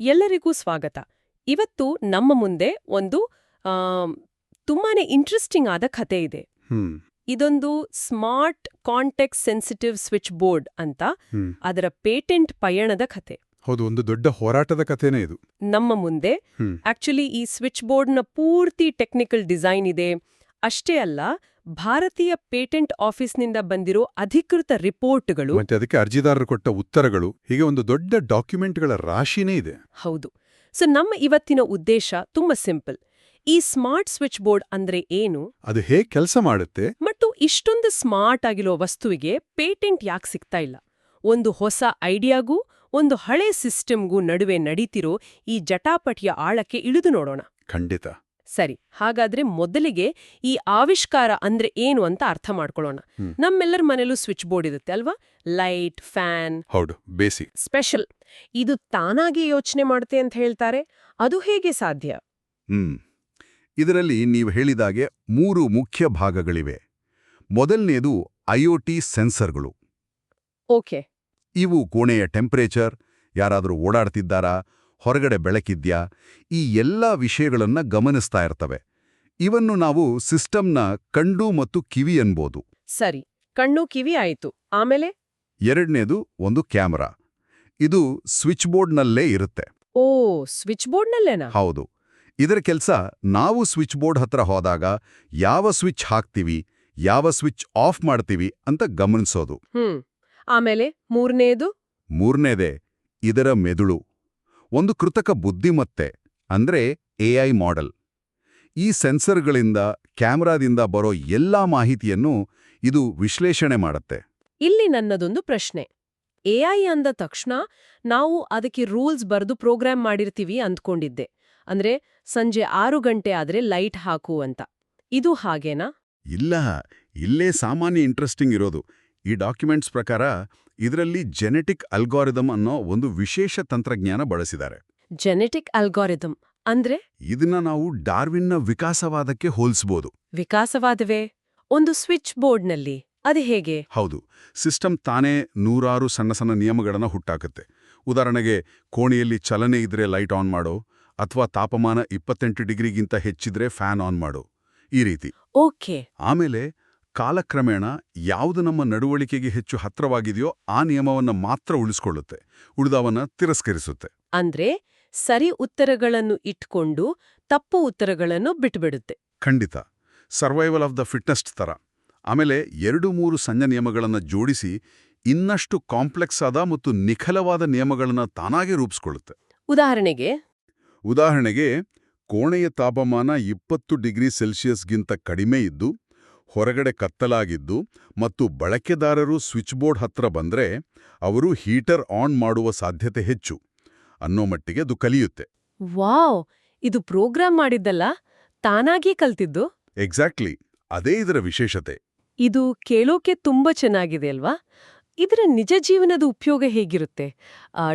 ಎಲ್ಲರಿಗೂ ಸ್ವಾಗತ. ಇವತ್ತು ನಮ್ಮ ಮುಂದೆ ಒಂದು ತುಂಬಾನೇ ಇಂಟ್ರೆಸ್ಟಿಂಗ್ ಆದ ಕತೆ ಇದೆ. ಇದೊಂದು smart contact sensitive switch board ಅಂತ ಅದರ ಪೇಟೆಂಟ್ ಪಯಣದ ಕತೆ ಹೌದು ಒಂದು ದೊಡ್ಡ ಹೋರಾಟದ ಕಥೆನೇ ಇದು. ನಮ್ಮ ಮುಂದೆ ಆಕ್ಚುಲಿ ಈ ಸ್ವಿಚ್ ಬೋರ್ಡ್ನ ಪೂರ್ತಿ ಟೆಕ್ನಿಕಲ್ ಡಿಸೈನ್ ಇದೆ. ಅಷ್ಟೇ ಅಲ್ಲ ಭಾರತೀಯ ಪೇಟೆಂಟ್ ಆಫೀಸ್ನಿಂದ ಬಂದಿರೋ ಅಧಿಕೃತ ರಿಪೋರ್ಟ್ಗಳು ಮತ್ತೆ ಅದಕ್ಕೆ ಅರ್ಜಿದಾರರು ಕೊಟ್ಟ ಉತ್ತರಗಳು ಹೀಗೆ ಒಂದು ದೊಡ್ಡ ಡಾಕ್ಯುಮೆಂಟ್ಗಳ ರಾಶಿನೇ ಇದೆ. ಹೌದು. ಸೊ ನಮ್ಮ ಇವತ್ತಿನ ಉದ್ದೇಶ ತುಂಬಾ ಸಿಂಪಲ್. ಈ ಸ್ಮಾರ್ಟ್ ಸ್ವಿಚ್ ಬೋರ್ಡ್ ಅಂದ್ರೆ ಏನು? ಅದು ಹೇಗೆ ಕೆಲಸ ಮಾಡುತ್ತೆ? ಮತ್ತು ಇಷ್ಟೊಂದು ಸ್ಮಾರ್ಟ್ ಆಗಿರೋ ವಸ್ತುವಿಗೆ ಪೇಟೆಂಟ್ ಯಾಕೆ ಸಿಗ್ತಾ ಇಲ್ಲ? ಒಂದು ಹೊಸ ಐಡಿಯಾಗೂ ಒಂದು ಹಳೆ ಸಿಸ್ಟಮ್ಗೂ ನಡುವೆ ನಡೀತಿರೋ ಈ ಜಟಾಪಟಿಯ ಆಳಕ್ಕೆ ಇಳಿದು ನೋಡೋಣ. ಖಂಡಿತ. ಸರಿ ಹಾಗಾದ್ರೆ ಮೊದಲಿಗೆ ಈ ಆವಿಷ್ಕಾರ ಅಂದ್ರೆ ಏನು ಅಂತ ಅರ್ಥ ಮಾಡ್ಕೊಳ್ಳೋಣ. ನಮ್ಮೆಲ್ಲರ ಮನೇಲೂ ಸ್ವಿಚ್ ಬೋರ್ಡ್ ಇರುತ್ತೆ ಅಲ್ವಾ? Light fan. ಹೌದು ಬೇಸಿಕ್. ಸ್ಪೆಷಲ್. ಇದು ತಾನಾಗಿ ಯೋಚನೆ ಮಾಡುತ್ತೆ ಅಂತ ಹೇಳ್ತಾರೆ. ಅದು ಹೇಗೆ ಸಾಧ್ಯ? ಹ್ಮ್. ಇದರಲ್ಲಿ ನೀವು ಹೇಳಿದಾಗೆ ಮೂರು ಮುಖ್ಯ ಭಾಗಗಳಿವೆ. ಮೊದಲನೆಯದು ಐಒಟಿ ಸೆನ್ಸರ್ಗಳು. ಓಕೆ. ಇವು ಕೋಣೆಯ ಟೆಂಪರೇಚರ್ ಯಾರಾದರೂ ಓಡಾಡ್ತಿದ್ದಾರಾ? ಹೊರಗಡೆ ಬೆಳಕಿದ್ಯಾ? ಈ ಎಲ್ಲ ವಿಷಯಗಳನ್ನ ಗಮನಿಸ್ತಾ ಇರ್ತವೆ. ಇವನ್ನು ನಾವು ಸಿಸ್ಟಮ್ನ ಕಣ್ಣು ಮತ್ತು ಕಿವಿ ಅನ್ಬೋದು ಸರಿ ಕಣ್ಣು ಕಿವಿ ಆಯಿತು. ಆಮೇಲೆ? ಎರಡನೇದು ಒಂದು ಕ್ಯಾಮರಾ. ಇದು ಸ್ವಿಚ್ ಬೋರ್ಡ್ನಲ್ಲೇ ಇರುತ್ತೆ. ಓ ಸ್ವಿಚ್ ಬೋರ್ಡ್ನಲ್ಲೇನಾ ಹೌದು. ಇದರ ಕೆಲಸ ನಾವು ಸ್ವಿಚ್ ಬೋರ್ಡ್ ಹತ್ರ ಹೋದಾಗ ಯಾವ ಸ್ವಿಚ್ ಹಾಕ್ತೀವಿ ಯಾವ ಸ್ವಿಚ್ ಆಫ್ ಮಾಡ್ತೀವಿ ಅಂತ ಗಮನಿಸೋದು. ಹ್ಮ್. ಆಮೇಲೆ ಮೂರನೇದು? ಮೂರನೇದೇ ಇದರ ಮೆದುಳು. ಒಂದು ಕೃತಕ ಬುದ್ಧಿಮತ್ತೆ ಅಂದ್ರೆ ಐ ಮಾಡೆಲ್ ಈ ಸೆನ್ಸರ್ಗಳಿಂದ ಕ್ಯಾಮ್ರಾದಿಂದ ಬರೋ ಎಲ್ಲಾ ಮಾಹಿತಿಯನ್ನು ಇದು ವಿಶ್ಲೇಷಣೆ ಮಾಡುತ್ತೆ. ಇಲ್ಲಿ ನನ್ನದೊಂದು ಪ್ರಶ್ನೆ. ಎಐ ಅಂದ ತಕ್ಷಣ ನಾವು ಅದಕ್ಕೆ ರೂಲ್ಸ್ ಬರೆದು ಪ್ರೋಗ್ರಾಮ್ ಮಾಡಿರ್ತೀವಿ ಅಂದ್ಕೊಂಡಿದ್ದೆ. ಅಂದ್ರೆ ಸಂಜೆ ಆರು ಗಂಟೆ ಆದ್ರೆ ಲೈಟ್ ಹಾಕು ಅಂತ. ಇದು ಹಾಗೇನಾ? ಇಲ್ಲ ಇಲ್ಲೇ ಸಾಮಾನ್ಯ ಇಂಟ್ರೆಸ್ಟಿಂಗ್ ಇರೋದು. ಈ ಡಾಕ್ಯುಮೆಂಟ್ಸ್ ಪ್ರಕಾರ ಇದರಲ್ಲಿ ಜೆನೆಟಿಕ್ ಅಲ್ಗಾರಿದಮ್ ಅನ್ನೋ ಒಂದು ವಿಶೇಷ ತಂತ್ರಜ್ಞಾನ ಬಳಸಿದ್ದಾರೆ. ಜೆನೆಟಿಕ್ ಅಲ್ಗಾರಿದಮ್ ಅಂದ್ರೆ? ಇದನ್ನ ನಾವು ಡಾರ್ವಿನ್ನ ವಿಕಾಸವಾದಕ್ಕೆ ಹೋಲಿಸಬಹುದು ವಿಕಾಸವಾದವೇ? ಒಂದು ಸ್ವಿಚ್ ಬೋರ್ಡ್ನಲ್ಲಿ ಅದು ಹೇಗೆ? ಹೌದು ಸಿಸ್ಟಮ್ ತಾನೇ ನೂರಾರು ಸಣ್ಣ ಸಣ್ಣ ನಿಯಮಗಳನ್ನು ಹುಟ್ಟಾಕತ್ತೆ. ಉದಾಹರಣೆಗೆ ಕೋಣೆಯಲ್ಲಿ ಚಲನೆ ಇದ್ರೆ ಲೈಟ್ ಆನ್ ಮಾಡೋ ಅಥವಾ ತಾಪಮಾನ ಇಪ್ಪತ್ತೆಂಟು ಡಿಗ್ರಿಗಿಂತ ಹೆಚ್ಚಿದ್ರೆ ಫ್ಯಾನ್ ಆನ್ ಮಾಡೋ ಈ ರೀತಿ. ಓಕೆ. ಆಮೇಲೆ ಕಾಲಕ್ರಮೇಣ ಯಾವುದು ನಮ್ಮ ನಡವಳಿಕೆಗೆ ಹೆಚ್ಚು ಹತ್ರವಾಗಿದೆಯೋ ಆ ನಿಯಮವನ್ನು ಮಾತ್ರ ಉಳಿಸ್ಕೊಳ್ಳುತ್ತೆ ಉಳಿದವನ್ನ ತಿರಸ್ಕರಿಸುತ್ತೆ. ಅಂದ್ರೆ ಸರಿ ಉತ್ತರಗಳನ್ನು ಇಟ್ಕೊಂಡು ತಪ್ಪು ಉತ್ತರಗಳನ್ನು ಬಿಟ್ಟುಬಿಡುತ್ತೆ ಖಂಡಿತ. ಸರ್ವೈವಲ್ ಆಫ್ ದ ಫಿಟ್ನೆಸ್ಟ್ ತರ ಆಮೇಲೆ ಎರಡು ಮೂರು ಸಣ್ಣ ನಿಯಮಗಳನ್ನು ಜೋಡಿಸಿ ಇನ್ನಷ್ಟು ಕಾಂಪ್ಲೆಕ್ಸ್ ಆದ ಮತ್ತು ನಿಖಲವಾದ ನಿಯಮಗಳನ್ನು ತಾನಾಗೆ ರೂಪಿಸ್ಕೊಳ್ಳುತ್ತೆ. ಉದಾಹರಣೆಗೆ? ಉದಾಹರಣೆಗೆ ಕೋಣೆಯ ತಾಪಮಾನ ಇಪ್ಪತ್ತು ಡಿಗ್ರಿ ಸೆಲ್ಸಿಯಸ್ಗಿಂತ ಕಡಿಮೆ ಇದ್ದು ಹೊರಗಡೆ ಕತ್ತಲಾಗಿದ್ದು ಮತ್ತು ಬಳಕೆದಾರರು ಸ್ವಿಚ್ ಬೋರ್ಡ್ ಹತ್ರ ಬಂದ್ರೆ ಅವರು ಹೀಟರ್ ಆನ್ ಮಾಡುವ ಸಾಧ್ಯತೆ ಹೆಚ್ಚು. ಅನ್ನೋ ಮಟ್ಟಿಗೆ ಅದು ಕಲಿಯುತ್ತೆ. ವಾವ್! ಇದು ಪ್ರೋಗ್ರಾಮ್ ಮಾಡಿದ್ದಲ್ಲ? ತಾನಾಗಿ ಕಲ್ತಿದ್ದು? ಎಕ್ಸಾಕ್ಟ್ಲಿ. ಅದೇ ಇದರ ವಿಶೇಷತೆ. ಇದು ಕೇಳೋಕೆ ತುಂಬಾ ಚೆನ್ನಾಗಿದೆ ಅಲ್ವಾ? ಇದರ ನಿಜ ಜೀವನದ ಉಪಯೋಗ ಹೇಗಿರುತ್ತೆ?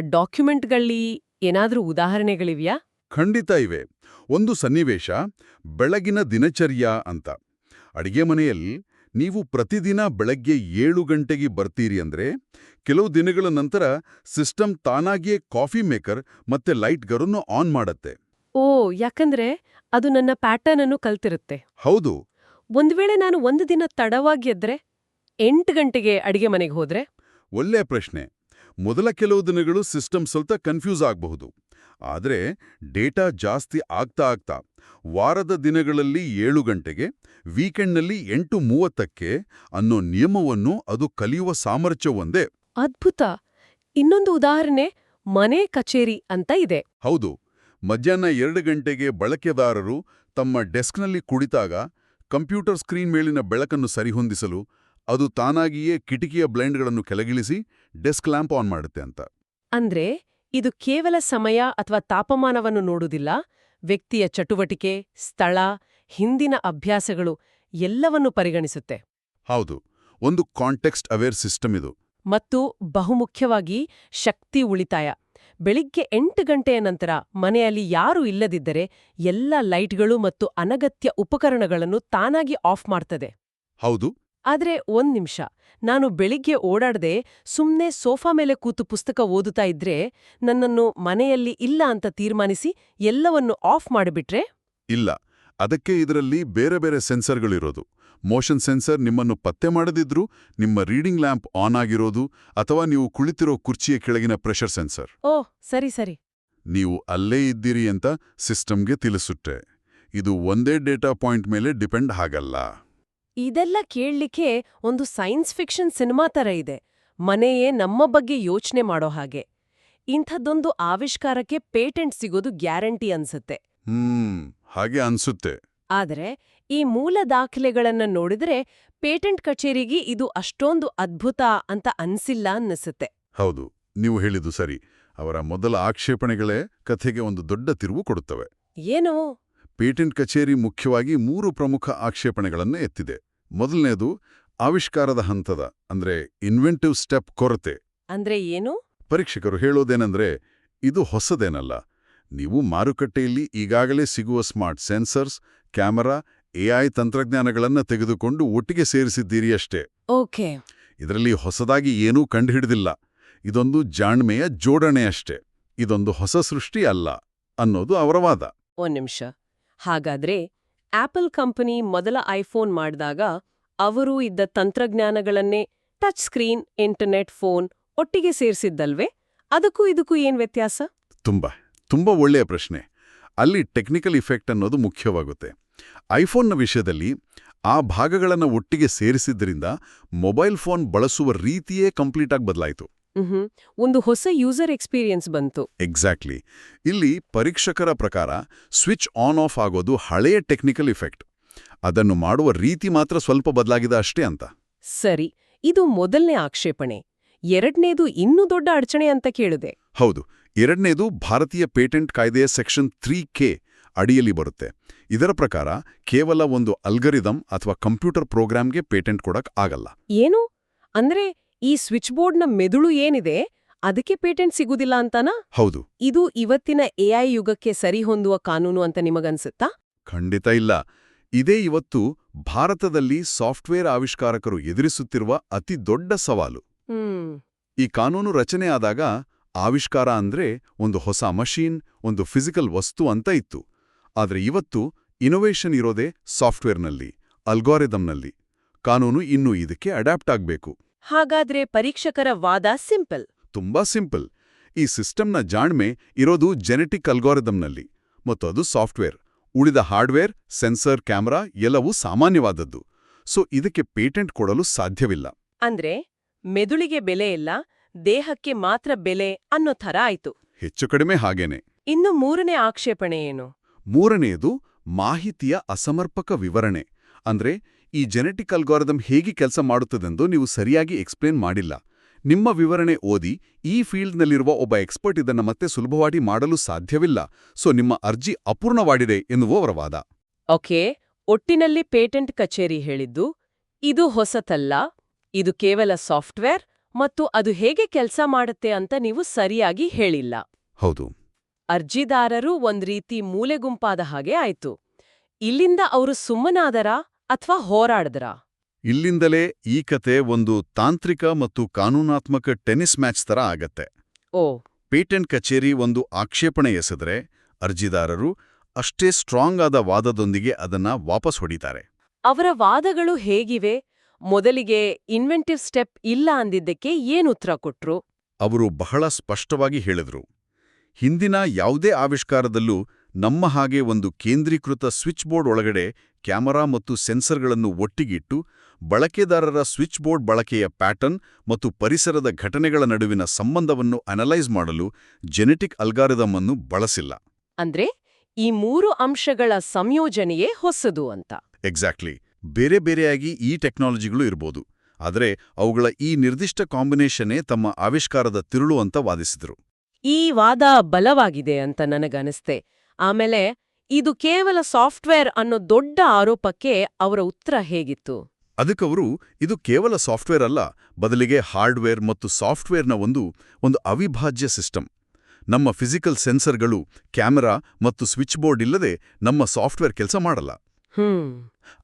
ಡಾಕ್ಯುಮೆಂಟ್ಗಳಲ್ಲಿ ಏನಾದರೂ ಉದಾಹರಣೆಗಳಿವ್ಯಾ? ಖಂಡಿತ ಇವೆ. ಒಂದು ಸನ್ನಿವೇಶ ಬೆಳಗಿನ ದಿನಚರ್ಯ ಅಂತ. ಅಡಿಗೆ ಮನೆಯಲ್ಲಿ ನೀವು ಪ್ರತಿದಿನ ಬೆಳಗ್ಗೆ ಏಳು ಗಂಟೆಗೆ ಬರ್ತೀರಿ ಅಂದ್ರೆ ಕೆಲವು ದಿನಗಳ ನಂತರ ಸಿಸ್ಟಮ್ ತಾನಾಗಿಯೇ ಕಾಫಿ ಮೇಕರ್ ಮತ್ತೆ ಲೈಟ್ಗರನ್ನು ಆನ್ ಮಾಡತ್ತೆ. ಓ ಯಾಕಂದ್ರೆ ಅದು ನನ್ನ ಪ್ಯಾಟರ್ನ್ ಅನ್ನು ಕಲ್ತಿರುತ್ತೆ. ಹೌದು. ಒಂದ್ ವೇಳೆ ನಾನು ಒಂದು ದಿನ ತಡವಾಗಿ ಎದ್ರೆ ಎಂಟು ಗಂಟೆಗೆ ಅಡಿಗೆ ಮನೆಗೆ ಹೋದ್ರೆ? ಒಳ್ಳೆಯ ಪ್ರಶ್ನೆ. ಮೊದಲ ಕೆಲವು ದಿನಗಳು ಸಿಸ್ಟಮ್ ಸ್ವಲ್ಪ ಕನ್ಫ್ಯೂಸ್ ಆಗಬಹುದು. ಆದರೆ ಡೇಟಾ ಜಾಸ್ತಿ ಆಗ್ತಾ ಆಗ್ತಾ ವಾರದ ದಿನಗಳಲ್ಲಿ ಏಳು ಗಂಟೆಗೆ ವೀಕೆಂಡ್ನಲ್ಲಿ ಎಂಟು ಮೂವತ್ತಕ್ಕೆ ಅನ್ನೋ ನಿಯಮವನ್ನು ಅದು ಕಲಿಯುವ ಸಾಮರ್ಥ್ಯವೊಂದೇ ಅದ್ಭುತ! ಇನ್ನೊಂದು ಉದಾಹರಣೆ ಮನೆ ಕಚೇರಿ ಅಂತ ಇದೆ. ಹೌದು ಮಧ್ಯಾಹ್ನ ಎರಡು ಗಂಟೆಗೆ ಬಳಕೆದಾರರು ತಮ್ಮ ಡೆಸ್ಕ್ನಲ್ಲಿ ಕುಳಿತಾಗ ಕಂಪ್ಯೂಟರ್ ಸ್ಕ್ರೀನ್ ಮೇಲಿನ ಬೆಳಕನ್ನು ಸರಿಹೊಂದಿಸಲು ಅದು ತಾನಾಗಿಯೇ ಕಿಟಕಿಯ ಬ್ಲೈಂಡ್ಗಳನ್ನು ಕೆಳಗಿಳಿಸಿ ಡೆಸ್ಕ್ ಲ್ಯಾಂಪ್ ಆನ್ ಮಾಡುತ್ತೆ ಅಂತ. ಅಂದ್ರೆ ಇದು ಕೇವಲ ಸಮಯ ಅಥವಾ ತಾಪಮಾನವನ್ನು ನೋಡುವುದಿಲ್ಲ. ವ್ಯಕ್ತಿಯ ಚಟುವಟಿಕೆ ಸ್ಥಳ ಹಿಂದಿನ ಅಭ್ಯಾಸಗಳು ಎಲ್ಲವನ್ನೂ ಪರಿಗಣಿಸುತ್ತೆ. ಹೌದು ಒಂದು ಕಾಂಟೆಕ್ಸ್ಟ್ ಅವೇರ್ ಸಿಸ್ಟಮ್ ಇದು. ಮತ್ತು ಬಹುಮುಖ್ಯವಾಗಿ ಶಕ್ತಿ ಉಳಿತಾಯ. ಬೆಳಿಗ್ಗೆ ಎಂಟು ಗಂಟೆಯ ನಂತರ ಮನೆಯಲ್ಲಿ ಯಾರೂ ಇಲ್ಲದಿದ್ದರೆ ಎಲ್ಲ ಲೈಟ್ಗಳು ಮತ್ತು ಅನಗತ್ಯ ಉಪಕರಣಗಳನ್ನು ತಾನಾಗಿ ಆಫ್ ಮಾಡ್ತದೆ. ಹೌದು ಆದ್ರೆ ಒಂದ್ ನಿಮಿಷ. ನಾನು ಬೆಳಿಗ್ಗೆ ಓಡಾಡದೆ ಸುಮ್ನೆ ಸೋಫಾ ಮೇಲೆ ಕೂತು ಪುಸ್ತಕ ಓದುತ್ತಾ ಇದ್ರೆ ನನ್ನನ್ನು ಮನೆಯಲ್ಲಿ ಇಲ್ಲ ಅಂತ ತೀರ್ಮಾನಿಸಿ ಎಲ್ಲವನ್ನು ಆಫ್ ಮಾಡಿಬಿಟ್ರೆ? ಇಲ್ಲ. ಅದಕ್ಕೆ ಇದರಲ್ಲಿ ಬೇರೆ ಬೇರೆ ಸೆನ್ಸರ್ಗಳಿರೋದು. ಮೋಷನ್ ಸೆನ್ಸರ್ ನಿಮ್ಮನ್ನು ಪತ್ತೆ ಮಾಡದಿದ್ರೂ ನಿಮ್ಮ ರೀಡಿಂಗ್ ಲ್ಯಾಂಪ್ ಆನ್ ಆಗಿರೋದು ಅಥವಾ ನೀವು ಕುಳಿತಿರೋ ಕುರ್ಚಿಯ ಕೆಳಗಿನ ಪ್ರೆಷರ್ ಸೆನ್ಸರ್. ಓ ಸರಿ ಸರಿ. ನೀವು ಅಲ್ಲೇ ಇದ್ದೀರಿ ಅಂತ ಸಿಸ್ಟಮ್ಗೆ ತಿಳಿಸುತ್ತೆ. ಇದು ಒಂದೇ ಡೇಟಾ ಪಾಯಿಂಟ್ ಮೇಲೆ ಡಿಪೆಂಡ್ ಆಗಲ್ಲ ಇದೆಲ್ಲ ಕೇಳ್ಲಿಕ್ಕೆ ಒಂದು ಸೈನ್ಸ್ ಫಿಕ್ಷನ್ ಸಿನಿಮಾ ಥರ ಇದೆ. ಮನೆಯೇ ನಮ್ಮ ಬಗ್ಗೆ ಯೋಚನೆ ಮಾಡೋ ಹಾಗೆ. ಇಂಥದ್ದೊಂದು ಆವಿಷ್ಕಾರಕ್ಕೆ ಪೇಟೆಂಟ್ ಸಿಗೋದು ಗ್ಯಾರಂಟಿ ಅನ್ಸುತ್ತೆ. ಹ್ಮ್ ಹಾಗೆ ಅನ್ಸುತ್ತೆ. ಆದರೆ ಈ ಮೂಲ ದಾಖಲೆಗಳನ್ನ ನೋಡಿದ್ರೆ ಪೇಟೆಂಟ್ ಕಚೇರಿಗೆ ಇದು ಅಷ್ಟೊಂದು ಅದ್ಭುತ ಅಂತ ಅನ್ಸಿಲ್ಲ ಅನ್ನಿಸುತ್ತೆ. ಹೌದು ನೀವು ಹೇಳಿದು ಸರಿ. ಅವರ ಮೊದಲ ಆಕ್ಷೇಪಣೆಗಳೇ ಕಥೆಗೆ ಒಂದು ದೊಡ್ಡ ತಿರುವು ಕೊಡುತ್ತವೆ. ಏನು? ಪೇಟೆಂಟ್ ಕಚೇರಿ ಮುಖ್ಯವಾಗಿ ಮೂರು ಪ್ರಮುಖ ಆಕ್ಷೇಪಣೆಗಳನ್ನು ಎತ್ತಿದೆ. ಮೊದಲನೆಯದು ಆವಿಷ್ಕಾರದ ಹಂತದ ಅಂದ್ರೆ ಇನ್ವೆಂಟಿವ್ ಸ್ಟೆಪ್ ಕೊರತೆ. ಅಂದ್ರೆ ಏನು? ಪರೀಕ್ಷಕರು ಹೇಳೋದೇನೆಂದ್ರೆ ಇದು ಹೊಸದೇನಲ್ಲ. ನೀವು ಮಾರುಕಟ್ಟೆಯಲ್ಲಿ ಈಗಾಗಲೇ ಸಿಗುವ ಸ್ಮಾರ್ಟ್ ಸೆನ್ಸರ್ಸ್ ಕ್ಯಾಮರಾ ಎಐ ತಂತ್ರಜ್ಞಾನಗಳನ್ನು ತೆಗೆದುಕೊಂಡು ಒಟ್ಟಿಗೆ ಸೇರಿಸಿದ್ದೀರಿ ಅಷ್ಟೇ. ಓಕೆ. ಇದರಲ್ಲಿ ಹೊಸದಾಗಿ ಏನೂ ಕಂಡುಹಿಡಿದಿಲ್ಲ. ಇದೊಂದು ಜಾಣ್ಮೆಯ ಜೋಡಣೆ ಅಷ್ಟೇ. ಇದೊಂದು ಹೊಸ ಸೃಷ್ಟಿ ಅಲ್ಲ ಅನ್ನೋದು ಅವರ ವಾದ. ಒಂದು ನಿಮಿಷ. ಹಾಗಾದ್ರೆ ಆಪಲ್ ಕಂಪನಿ ಮೊದಲ ಐಫೋನ್ ಮಾಡಿದಾಗ ಅವರು ಇದ್ದ ತಂತ್ರಜ್ಞಾನಗಳನ್ನೇ ಟಚ್ ಸ್ಕ್ರೀನ್, ಇಂಟರ್ನೆಟ್ ಫೋನ್ ಒಟ್ಟಿಗೆ ಸೇರಿಸಿದ್ದಲ್ವೇ? ಅದಕ್ಕೂ ಇದಕ್ಕೂ ಏನ್ ವ್ಯತ್ಯಾಸ? ತುಂಬಾ ತುಂಬಾ ಒಳ್ಳೆಯ ಪ್ರಶ್ನೆ. ಅಲ್ಲಿ ಟೆಕ್ನಿಕಲ್ ಇಫೆಕ್ಟ್ ಅನ್ನೋದು ಮುಖ್ಯವಾಗುತ್ತೆ. ಐಫೋನ್ನ ವಿಷಯದಲ್ಲಿ ಆ ಭಾಗಗಳನ್ನು ಒಟ್ಟಿಗೆ ಸೇರಿಸಿದ್ರಿಂದ ಮೊಬೈಲ್ ಫೋನ್ ಬಳಸುವ ರೀತಿಯೇ ಕಂಪ್ಲೀಟಾಗಿ ಬದಲಾಯಿತು. ಒಂದು ಹೊಸ ಯೂಸರ್ ಎಕ್ಸ್ಪೀರಿಯನ್ಸ್ ಬಂತು. ಎಕ್ಸಾಕ್ಟ್ಲಿ ಇಲ್ಲಿ ಪರೀಕ್ಷಕರ ಪ್ರಕಾರ ಸ್ವಿಚ್ ಆನ್ ಆಫ್ ಆಗೋದು ಹಳೆಯ ಟೆಕ್ನಿಕಲ್ ಇಫೆಕ್ಟ್. ಅದನ್ನು ಮಾಡುವ ರೀತಿ ಮಾತ್ರ ಸ್ವಲ್ಪ ಬದಲಾಗಿದೆ ಅಷ್ಟೇ ಅಂತ. ಸರಿ. ಇದು ಮೊದಲನೇ ಆಕ್ಷೇಪಣೆ. ಎರಡನೇದು ಇನ್ನೂ ದೊಡ್ಡ ಅಡಚಣೆ ಅಂತ ಕೇಳಿದೆ. ಹೌದು. ಎರಡನೇದು ಭಾರತೀಯ ಪೇಟೆಂಟ್ ಕಾಯ್ದೆಯ ಸೆಕ್ಷನ್ ತ್ರೀ ಕೆ ಅಡಿಯಲ್ಲಿ ಬರುತ್ತೆ. ಇದರ ಪ್ರಕಾರ ಕೇವಲ ಒಂದು ಅಲ್ಗರಿದಮ್ ಅಥವಾ ಕಂಪ್ಯೂಟರ್ ಪ್ರೋಗ್ರಾಂಗೆ ಪೇಟೆಂಟ್ ಕೊಡಕ್ ಆಗಲ್ಲ. ಏನು? ಅಂದ್ರೆ ಈ ಸ್ವಿಚ್ ಬೋರ್ಡ್ನ ಮೆದುಳು ಏನಿದೆ ಅದಕ್ಕೆ ಪೇಟೆಂಟ್ ಸಿಗುದಿಲ್ಲ ಅಂತನಾ? ಹೌದು. ಇದು ಇವತ್ತಿನ ಎಐ ಯುಗಕ್ಕೆ ಸರಿ ಹೊಂದುವ ಕಾನೂನು ಅಂತ ನಿಮಗನ್ಸುತ್ತಾ? ಖಂಡಿತ ಇಲ್ಲ. ಇದೇ ಇವತ್ತು ಭಾರತದಲ್ಲಿ ಸಾಫ್ಟ್ವೇರ್ ಆವಿಷ್ಕಾರಕರು ಎದುರಿಸುತ್ತಿರುವ ಅತಿ ದೊಡ್ಡ ಸವಾಲು. ಈ ಕಾನೂನು ರಚನೆ ಆದಾಗ ಆವಿಷ್ಕಾರ ಅಂದ್ರೆ ಒಂದು ಹೊಸ ಮಷೀನ್ ಒಂದು ಫಿಸಿಕಲ್ ವಸ್ತು ಅಂತ ಇತ್ತು. ಆದರೆ ಇವತ್ತು ಇನೋವೇಷನ್ ಇರೋದೇ ಸಾಫ್ಟ್ವೇರ್ನಲ್ಲಿ ಅಲ್ಗಾರಿದಮ್ನಲ್ಲಿ. ಕಾನೂನು ಇನ್ನೂ ಇದಕ್ಕೆ ಅಡ್ಯಾಪ್ಟ್ ಆಗ್ಬೇಕು. ಹಾಗಾದ್ರೆ ಪರೀಕ್ಷಕರ ವಾದ ಸಿಂಪಲ್. ತುಂಬಾ ಸಿಂಪಲ್. ಈ ಸಿಸ್ಟಮ್ನ ಜಾಣ್ಮೆ ಇರೋದು ಜೆನೆಟಿಕ್ ಅಲ್ಗೋರಿದಮ್ನಲ್ಲಿ. ಮತ್ತು ಅದು ಸಾಫ್ಟ್ವೇರ್. ಉಳಿದ ಹಾರ್ಡ್ವೇರ್ ಸೆನ್ಸರ್ ಕ್ಯಾಮರಾ ಎಲ್ಲವೂ ಸಾಮಾನ್ಯವಾದದ್ದು. ಸೊ ಇದಕ್ಕೆ ಪೇಟೆಂಟ್ ಕೊಡಲು ಸಾಧ್ಯವಿಲ್ಲ. ಅಂದ್ರೆ ಮೆದುಳಿಗೆ ಬೆಲೆ ಇಲ್ಲ ದೇಹಕ್ಕೆ ಮಾತ್ರ ಬೆಲೆ ಅನ್ನೋ ಥರ ಆಯ್ತು. ಹೆಚ್ಚು ಕಡಿಮೆ ಹಾಗೇನೆ. ಇನ್ನು ಮೂರನೇ ಆಕ್ಷೇಪಣೆ ಏನು? ಮೂರನೆಯದು ಮಾಹಿತಿಯ ಅಸಮರ್ಪಕ ವಿವರಣೆ. ಅಂದ್ರೆ ಈ ಜೆನೆಟಿಕ್ ಅಲ್ಗಾರಿದಮ್ ಹೇಗೆ ಕೆಲಸ ಮಾಡುತ್ತದೆಂದು ನೀವು ಸರಿಯಾಗಿ ಎಕ್ಸ್ಪ್ಲೇನ್ ಮಾಡಿಲ್ಲ. ನಿಮ್ಮ ವಿವರಣೆ ಓದಿ ಈ ಫೀಲ್ಡ್ನಲ್ಲಿರುವ ಒಬ್ಬ ಎಕ್ಸ್ಪರ್ಟ್ ಇದನ್ನು ಮತ್ತೆ ಸುಲಭವಾಗಿ ಮಾಡಲು ಸಾಧ್ಯವಿಲ್ಲ. ಸೊ ನಿಮ್ಮ ಅರ್ಜಿ ಅಪೂರ್ಣವಾಡಿದೆ ಎನ್ನುವವರ ವಾದ. ಓಕೆ ಒಟ್ಟಿನಲ್ಲಿ ಪೇಟೆಂಟ್ ಕಚೇರಿ ಹೇಳಿದ್ದು ಇದು ಹೊಸತಲ್ಲ ಇದು ಕೇವಲ ಸಾಫ್ಟ್ವೇರ್ ಮತ್ತು ಅದು ಹೇಗೆ ಕೆಲಸ ಮಾಡುತ್ತೆ ಅಂತ ನೀವು ಸರಿಯಾಗಿ ಹೇಳಿಲ್ಲ. ಹೌದು. ಅರ್ಜಿದಾರರು ಒಂದ್ ರೀತಿ ಮೂಲೆಗುಂಪಾದ ಹಾಗೆ ಆಯ್ತು. ಇಲ್ಲಿಂದ ಅವರು ಸುಮ್ಮನಾದರಾ? ಅಥವಾ ಹೋರಾಡಿದ್ರಾ? ಇಲ್ಲಿಂದಲೇ ಈ ಕತೆ ಒಂದು ತಾಂತ್ರಿಕ ಮತ್ತು ಕಾನೂನಾತ್ಮಕ ಟೆನ್ನಿಸ್ ಮ್ಯಾಚ್ ತರ ಆಗತ್ತೆ. ಓ. ಪೇಟೆಂಟ್ ಕಚೇರಿ ಒಂದು ಆಕ್ಷೇಪಣೆ ಎಸೆದ್ರೆ ಅರ್ಜಿದಾರರು ಅಷ್ಟೇ ಸ್ಟ್ರಾಂಗ್ ಆದ ವಾದದೊಂದಿಗೆ ಅದನ್ನ ವಾಪಸ್ ಹೊಡಿತಾರೆ. ಅವರ ವಾದಗಳು ಹೇಗಿವೆ? ಮೊದಲಿಗೆ ಇನ್ವೆಂಟಿವ್ ಸ್ಟೆಪ್ ಇಲ್ಲ ಅಂದಿದ್ದಕ್ಕೆ ಏನು ಉತ್ತರ ಕೊಟ್ರು? ಅವರು ಬಹಳ ಸ್ಪಷ್ಟವಾಗಿ ಹೇಳಿದ್ರು. ಹಿಂದಿನ ಯಾವುದೇ ಆವಿಷ್ಕಾರದಲ್ಲೂ ನಮ್ಮ ಹಾಗೆ ಒಂದು ಕೇಂದ್ರೀಕೃತ ಸ್ವಿಚ್ ಬೋರ್ಡ್ ಒಳಗಡೆ ಕ್ಯಾಮರಾ ಮತ್ತು ಸೆನ್ಸರ್ಗಳನ್ನು ಒಟ್ಟಿಗಿಟ್ಟು ಬಳಕೆದಾರರ ಸ್ವಿಚ್ ಬೋರ್ಡ್ ಬಳಕೆಯ ಪ್ಯಾಟರ್ನ್ ಮತ್ತು ಪರಿಸರದ ಘಟನೆಗಳ ನಡುವಿನ ಸಂಬಂಧವನ್ನು ಅನಲೈಸ್ ಮಾಡಲು ಜೆನೆಟಿಕ್ ಅಲ್ಗಾರಿದಮ್ ಅನ್ನು ಬಳಸಿಲ್ಲ. ಅಂದ್ರೆ ಈ ಮೂರು ಅಂಶಗಳ ಸಂಯೋಜನೆಯೇ ಹೊಸದು ಅಂತ. ಎಕ್ಸಾಕ್ಟ್ಲಿ. ಬೇರೆ ಬೇರೆಯಾಗಿ ಈ ಟೆಕ್ನಾಲಜಿಗಳು ಇರ್ಬೋದು. ಆದರೆ ಅವುಗಳ ಈ ನಿರ್ದಿಷ್ಟ ಕಾಂಬಿನೇಷನ್ನೇ ತಮ್ಮ ಆವಿಷ್ಕಾರದ ತಿರುಳು ಅಂತ ವಾದಿಸಿದರು. ಈ ವಾದ ಬಲವಾಗಿದೆ ಅಂತ ನನಗನಿಸ್ತೆ ಆಮೇಲೆ ಇದು ಕೇವಲ ಸಾಫ್ಟ್ವೇರ್ ಅನ್ನೋ ದೊಡ್ಡ ಆರೋಪಕ್ಕೆ ಅವರ ಉತ್ತರ ಹೇಗಿತ್ತು? ಅದಕ್ಕವರು ಇದು ಕೇವಲ ಸಾಫ್ಟ್ವೇರ್ ಅಲ್ಲ ಬದಲಿಗೆ ಹಾರ್ಡ್ವೇರ್ ಮತ್ತು ಸಾಫ್ಟ್ವೇರ್ನ ಒಂದು ಒಂದು ಅವಿಭಾಜ್ಯ ಸಿಸ್ಟಮ್. ನಮ್ಮ ಫಿಸಿಕಲ್ ಸೆನ್ಸರ್ಗಳು ಕ್ಯಾಮೆರಾ ಮತ್ತು ಸ್ವಿಚ್ ಬೋರ್ಡ್ ಇಲ್ಲದೆ ನಮ್ಮ ಸಾಫ್ಟ್ವೇರ್ ಕೆಲಸ ಮಾಡಲ್ಲ.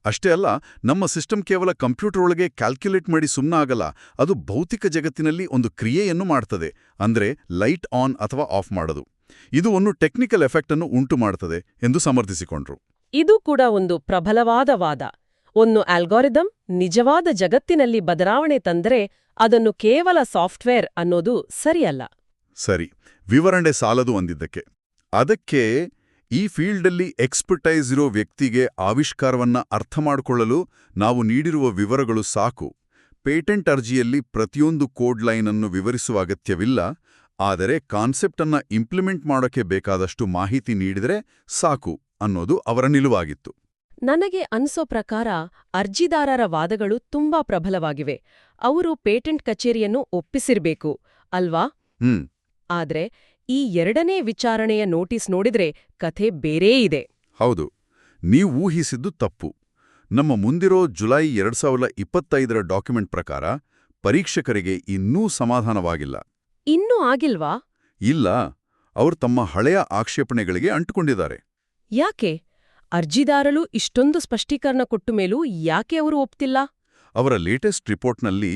ಅಷ್ಟೇ ಅಲ್ಲ ನಮ್ಮ ಸಿಸ್ಟಮ್ ಕೇವಲ ಕಂಪ್ಯೂಟರ್ ಒಳಗೆ ಕ್ಯಾಲ್ಕ್ಯುಲೇಟ್ ಮಾಡಿ ಸುಮ್ಮನಾಗಲ್ಲ ಅದು ಭೌತಿಕ ಜಗತ್ತಿನಲ್ಲಿ ಒಂದು ಕ್ರಿಯೆಯನ್ನು ಮಾಡ್ತದೆ ಅಂದ್ರೆ ಲೈಟ್ ಆನ್ ಅಥವಾ ಆಫ್ ಮಾಡೋದು. ಇದು ಒಂದು ಟೆಕ್ನಿಕಲ್ ಎಫೆಕ್ಟ್ ಅನ್ನು ಉಂಟು ಮಾಡುತ್ತದೆ ಎಂದು ಸಮರ್ಥಿಸಿಕೊಂಡ್ರು. ಇದು ಕೂಡ ಒಂದು ಪ್ರಬಲವಾದ ವಾದ. ಒಂದು ಆಲ್ಗಾರಿದಮ್ ನಿಜವಾದ ಜಗತ್ತಿನಲ್ಲಿ ಬದಲಾವಣೆ ತಂದರೆ ಅದನ್ನು ಕೇವಲ ಸಾಫ್ಟ್ವೇರ್ ಅನ್ನೋದು ಸರಿಯಲ್ಲ. ಸರಿ ವಿವರಣೆ ಸಾಲದು ಅಂದಿದ್ದಕ್ಕೆ. ಅದಕ್ಕೆ ಈ ಫೀಲ್ಡಲ್ಲಿ ಎಕ್ಸ್ಪರ್ಟೈಸ್ ಇರೋ ವ್ಯಕ್ತಿಗೆ ಆವಿಷ್ಕಾರವನ್ನ ಅರ್ಥ ಮಾಡಿಕೊಳ್ಳಲು ನಾವು ನೀಡಿರುವ ವಿವರಗಳು ಸಾಕು. ಪೇಟೆಂಟ್ ಅರ್ಜಿಯಲ್ಲಿ ಪ್ರತಿಯೊಂದು ಕೋಡ್ ಲೈನ್ ಅನ್ನು ವಿವರಿಸುವ ಅಗತ್ಯವಿಲ್ಲ. ಆದರೆ ಕಾನ್ಸೆಪ್ಟನ್ನು ಇಂಪ್ಲಿಮೆಂಟ್ ಮಾಡೋಕೆ ಬೇಕಾದಷ್ಟು ಮಾಹಿತಿ ನೀಡಿದರೆ ಸಾಕು ಅನ್ನೋದು ಅವರ ನಿಲುವಾಗಿತ್ತು. ನನಗೆ ಅನ್ಸೋ ಪ್ರಕಾರ ಅರ್ಜಿದಾರರ ವಾದಗಳು ತುಂಬಾ ಪ್ರಬಲವಾಗಿವೆ. ಅವರು ಪೇಟೆಂಟ್ ಕಚೇರಿಯನ್ನು ಒಪ್ಪಿಸಿರ್ಬೇಕು ಅಲ್ವಾ? ಹ್ಮ್. ಆದ್ರೆ ಈ ಎರಡನೇ ವಿಚಾರಣೆಯ ನೋಟಿಸ್ ನೋಡಿದ್ರೆ ಕಥೆ ಬೇರೇ ಇದೆ. ಹೌದು ನೀವು ಊಹಿಸಿದ್ದು ತಪ್ಪು. ನಮ್ಮ ಮುಂದಿರೋ ಜುಲೈ ಎರಡ್ ಸಾವಿರದ ಇಪ್ಪತ್ತೈದರ ಡಾಕ್ಯುಮೆಂಟ್ ಪ್ರಕಾರ ಪರೀಕ್ಷಕರಿಗೆ ಇನ್ನೂ ಸಮಾಧಾನವಾಗಿಲ್ಲ. ಇನ್ನೂ ಆಗಿಲ್ವಾ? ಇಲ್ಲ ಅವರು ತಮ್ಮ ಹಳೆಯ ಆಕ್ಷೇಪಣೆಗಳಿಗೆ ಅಂಟುಕೊಂಡಿದ್ದಾರೆ. ಯಾಕೆ? ಅರ್ಜಿದಾರರು ಇಷ್ಟೊಂದು ಸ್ಪಷ್ಟೀಕರಣ ಕೊಟ್ಟ ಮೇಲೂ ಯಾಕೆ ಅವರು ಒಪ್ತಿಲ್ಲ? ಅವರ ಲೇಟೆಸ್ಟ್ ರಿಪೋರ್ಟ್ನಲ್ಲಿ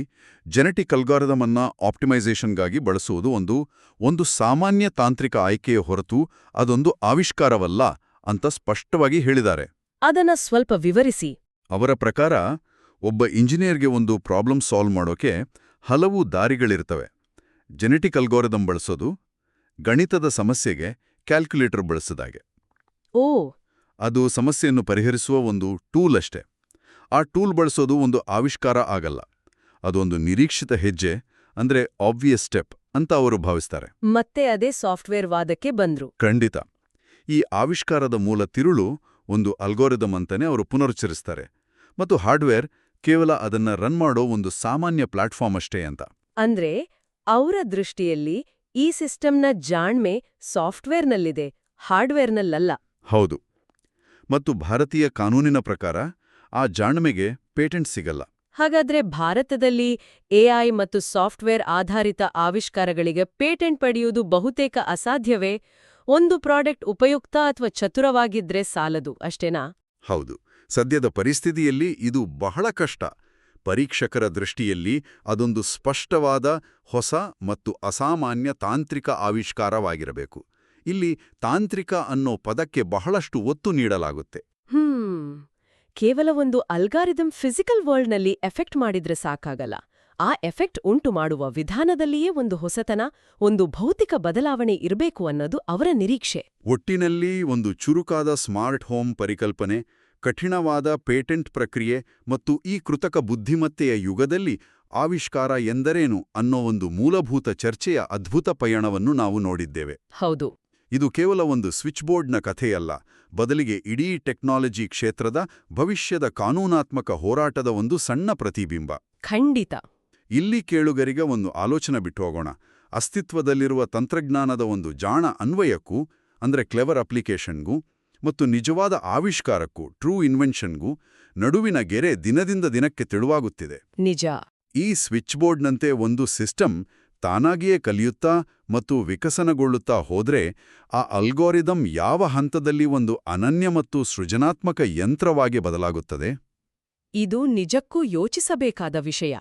ಜೆನೆಟಿಕ್ ಅಲ್ಗಾರದಮನ್ನ ಅನ್ನ ಆಪ್ಟಿಮೈಸೇಷನ್ಗಾಗಿ ಬಳಸುವುದು ಒಂದು ಒಂದು ಸಾಮಾನ್ಯ ತಾಂತ್ರಿಕ ಆಯ್ಕೆಯ ಹೊರತು ಅದೊಂದು ಆವಿಷ್ಕಾರವಲ್ಲ ಅಂತ ಸ್ಪಷ್ಟವಾಗಿ ಹೇಳಿದ್ದಾರೆ. ಅದನ್ನ ಸ್ವಲ್ಪ ವಿವರಿಸಿ. ಅವರ ಪ್ರಕಾರ ಒಬ್ಬ ಇಂಜಿನಿಯರ್ಗೆ ಒಂದು ಪ್ರಾಬ್ಲಮ್ ಸಾಲ್ವ್ ಮಾಡೋಕೆ ಹಲವು ದಾರಿಗಳಿರ್ತವೆ. ಜೆನೆಟಿಕ್ ಅಲ್ಗೋರಿದಮ್ ಬಳಸೋದು ಗಣಿತದ ಸಮಸ್ಯೆಗೆ ಕ್ಯಾಲ್ಕುಲೇಟರ್ ಬಳಸಿದಾಗೆ. ಓ! ಅದು ಸಮಸ್ಯೆಯನ್ನು ಪರಿಹರಿಸುವ ಒಂದು ಟೂಲ್ ಅಷ್ಟೆ. ಆ ಟೂಲ್ ಬಳಸೋದು ಒಂದು ಆವಿಷ್ಕಾರ ಆಗಲ್ಲ. ಅದೊಂದು ನಿರೀಕ್ಷಿತ ಹೆಜ್ಜೆ ಅಂದ್ರೆ ಆಬ್ವಿಯಸ್ ಸ್ಟೆಪ್ ಅಂತ ಅವರು ಭಾವಿಸ್ತಾರೆ. ಮತ್ತೆ ಅದೇ ಸಾಫ್ಟ್ವೇರ್ ವಾದಕ್ಕೆ ಬಂದ್ರು. ಖಂಡಿತ. ಈ ಆವಿಷ್ಕಾರದ ಮೂಲ ತಿರುಳು ಒಂದು ಅಲ್ಗೋರಿದಮ್ ಅಂತಾನೆ ಅವರು ಪುನರುಚ್ಚರಿಸ್ತಾರೆ. ಮತ್ತು ಹಾರ್ಡ್ವೇರ್ ಕೇವಲ ಅದನ್ನ ರನ್ ಮಾಡೋ ಒಂದು ಸಾಮಾನ್ಯ ಪ್ಲಾಟ್ಫಾರ್ಮ್ ಅಷ್ಟೇ ಅಂತ. ಅಂದ್ರೆ ಅವರ ದೃಷ್ಟಿಯಲ್ಲಿ ಈ ಸಿಸ್ಟಮ್ನ ಜಾಣ್ಮೆ ಸಾಫ್ಟ್ವೇರ್ನಲ್ಲಿದೆ ಹಾರ್ಡ್ವೇರ್ನಲ್ಲಲ್ಲ. ಹೌದು. ಮತ್ತು ಭಾರತೀಯ ಕಾನೂನಿನ ಪ್ರಕಾರ ಆ ಜಾಣ್ಮೆಗೆ ಪೇಟೆಂಟ್ ಸಿಗಲ್ಲ. ಹಾಗಾದ್ರೆ ಭಾರತದಲ್ಲಿ ಎಐ ಮತ್ತು ಸಾಫ್ಟ್ವೇರ್ ಆಧಾರಿತ ಆವಿಷ್ಕಾರಗಳಿಗೆ ಪೇಟೆಂಟ್ ಪಡೆಯುವುದು ಬಹುತೇಕ ಅಸಾಧ್ಯವೇ? ಒಂದು ಪ್ರಾಡಕ್ಟ್ ಉಪಯುಕ್ತ ಅಥವಾ ಚತುರವಾಗಿದ್ರೆ ಸಾಲದು ಅಷ್ಟೇನಾ? ಹೌದು. ಸದ್ಯದ ಪರಿಸ್ಥಿತಿಯಲ್ಲಿ ಇದು ಬಹಳ ಕಷ್ಟ. ಪರೀಕ್ಷಕರ ದೃಷ್ಟಿಯಲ್ಲಿ ಅದೊಂದು ಸ್ಪಷ್ಟವಾದ ಹೊಸ ಮತ್ತು ಅಸಾಮಾನ್ಯ ತಾಂತ್ರಿಕ ಆವಿಷ್ಕಾರವಾಗಿರಬೇಕು. ಇಲ್ಲಿ ತಾಂತ್ರಿಕ ಅನ್ನೋ ಪದಕ್ಕೆ ಬಹಳಷ್ಟು ಒತ್ತು ನೀಡಲಾಗುತ್ತೆ. ಹ್ಮ್. ಕೇವಲ ಒಂದು ಅಲ್ಗಾರಿದಮ್ ಫಿಸಿಕಲ್ ವರ್ಲ್ಡ್ನಲ್ಲಿ ಎಫೆಕ್ಟ್ ಮಾಡಿದ್ರೆ ಸಾಕಾಗಲ್ಲ. ಆ ಎಫೆಕ್ಟ್ ಉಂಟು ಮಾಡುವ ವಿಧಾನದಲ್ಲಿಯೇ ಒಂದು ಹೊಸತನ ಒಂದು ಭೌತಿಕ ಬದಲಾವಣೆ ಇರಬೇಕು ಅನ್ನೋದು ಅವರ ನಿರೀಕ್ಷೆ. ಒಟ್ಟಿನಲ್ಲಿ ಒಂದು ಚುರುಕಾದ ಸ್ಮಾರ್ಟ್ ಹೋಮ್ ಪರಿಕಲ್ಪನೆ ಕಠಿಣವಾದ ಪೇಟೆಂಟ್ ಪ್ರಕ್ರಿಯೆ ಮತ್ತು ಈ ಕೃತಕ ಬುದ್ಧಿಮತ್ತೆಯ ಯುಗದಲ್ಲಿ ಆವಿಷ್ಕಾರ ಎಂದರೇನು ಅನ್ನೋ ಒಂದು ಮೂಲಭೂತ ಚರ್ಚೆಯ ಅದ್ಭುತ ಪಯಣವನ್ನು ನಾವು ನೋಡಿದ್ದೇವೆ. ಹೌದು. ಇದು ಕೇವಲ ಒಂದು ಸ್ವಿಚ್ ಬೋರ್ಡ್ನ ಕಥೆಯಲ್ಲ ಬದಲಿಗೆ ಇಡೀ ಟೆಕ್ನಾಲಜಿ ಕ್ಷೇತ್ರದ ಭವಿಷ್ಯದ ಕಾನೂನಾತ್ಮಕ ಹೋರಾಟದ ಒಂದು ಸಣ್ಣ ಪ್ರತಿಬಿಂಬ. ಖಂಡಿತ. ಇಲ್ಲಿ ಕೇಳುಗರಿಗೆ ಒಂದು ಆಲೋಚನೆ ಬಿಟ್ಟು ಹೋಗೋಣ ಅಸ್ತಿತ್ವದಲ್ಲಿರುವ ತಂತ್ರಜ್ಞಾನದ ಒಂದು ಜಾಣ ಅನ್ವಯಕ್ಕೂ ಅಂದ್ರೆ ಕ್ಲೆವರ್ ಅಪ್ಲಿಕೇಶನ್ಗೂ ಮತ್ತು ನಿಜವಾದ ಆವಿಷ್ಕಾರಕ್ಕೂ ಟ್ರೂ ಇನ್ವೆನ್ಷನ್ಗೂ ನಡುವಿನ ಗೆರೆ ದಿನದಿಂದ ದಿನಕ್ಕೆ ತೆಳುವಾಗುತ್ತಿದೆ. ನಿಜ. ಈ ಸ್ವಿಚ್ ಬೋರ್ಡ್ನಂತೆ ಒಂದು ಸಿಸ್ಟಮ್ ತಾನಾಗಿಯೇ ಕಲಿಯುತ್ತಾ ಮತ್ತು ವಿಕಸನಗೊಳ್ಳುತ್ತಾ ಹೋದ್ರೆ ಆ ಅಲ್ಗೋರಿದಮ್ ಯಾವ ಹಂತದಲ್ಲಿ ಒಂದು ಅನನ್ಯ ಮತ್ತು ಸೃಜನಾತ್ಮಕ ಯಂತ್ರವಾಗಿ ಬದಲಾಗುತ್ತದೆ? ಇದು ನಿಜಕ್ಕೂ ಯೋಚಿಸಬೇಕಾದ ವಿಷಯ.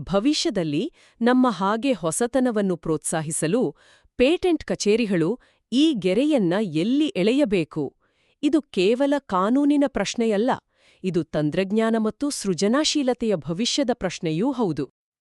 ಭವಿಷ್ಯದಲ್ಲಿ ನಮ್ಮ ಹಾಗೆ ಹೊಸತನವನ್ನು ಪ್ರೋತ್ಸಾಹಿಸಲು ಪೇಟೆಂಟ್ ಕಚೇರಿಗಳು ಈ ಗೆರೆಯನ್ನ ಎಲ್ಲಿ ಎಳೆಯಬೇಕು? ಇದು ಕೇವಲ ಕಾನೂನಿನ ಪ್ರಶ್ನೆಯಲ್ಲ ಇದು ತಂತ್ರಜ್ಞಾನ ಮತ್ತು ಸೃಜನಾಶೀಲತೆಯ ಭವಿಷ್ಯದ ಪ್ರಶ್ನೆಯೂ ಹೌದು.